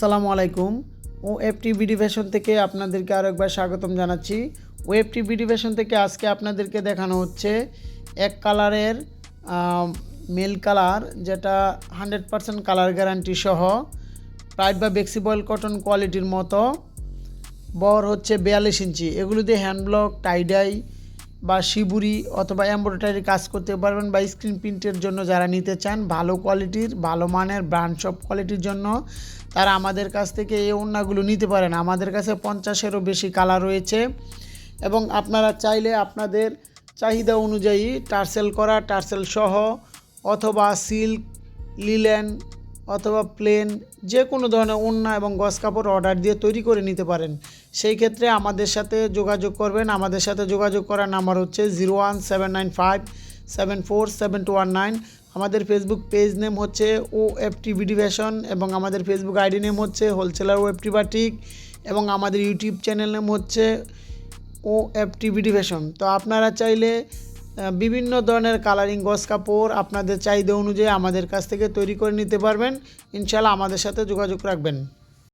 আসসালামু আলাইকুম। ও FT BD fashion থেকে আপনাদেরকে আরও একবার স্বাগতম জানাচ্ছি। ও এফটি বিডি ফ্যাশন থেকে আজকে আপনাদেরকে দেখানো হচ্ছে এক কালারের মেল কালার, যেটা হান্ড্রেড পারসেন্ট কালার গ্যারান্টি সহ, প্রাইড বা বেক্সিবয়েল কটন কোয়ালিটির মতো। বর হচ্ছে বিয়াল্লিশ ইঞ্চি। এগুলো দিয়ে হ্যান্ড ব্লক টাইডাই বা শিবুরি অথবা এমব্রয়ডারি কাজ করতে পারবেন বা স্ক্রিন প্রিন্টের জন্য যারা নিতে চান, ভালো কোয়ালিটির, ভালো মানের ব্র্যান্ড সব কোয়ালিটির জন্য তারা আমাদের কাছ থেকে এই ওড়নাগুলো নিতে পারেন। আমাদের কাছে পঞ্চাশেরও বেশি কালার রয়েছে এবং আপনারা চাইলে আপনাদের চাহিদা অনুযায়ী টার্সেল করা, টার্সেল সহ অথবা সিল্ক, লিলেন অথবা প্লেন যে কোনো ধরনের ওড়না এবং গস কাপড় অর্ডার দিয়ে তৈরি করে নিতে পারেন। সেই ক্ষেত্রে আমাদের সাথে যোগাযোগ করবেন। আমাদের সাথে যোগাযোগ করার নাম্বার হচ্ছে zero one seven nine five seven four seven two one nine. আমাদের ফেসবুক পেজ নেম হচ্ছে ও এফ টি ফ্যাশন এবং আমাদের ফেসবুক আইডি নেম হচ্ছে হোলসেলার টি বাটিক এবং আমাদের ইউটিউব চ্যানেল নেম হচ্ছে ও এফ টি ফ্যাশন তো আপনারা চাইলে বিভিন্ন ধরনের কালারিং গস কাপড় আপনাদের চাহিদা অনুযায়ী আমাদের কাছ থেকে তৈরি করে নিতে পারবেন। ইনশাল্লাহ আমাদের সাথে যোগাযোগ রাখবেন।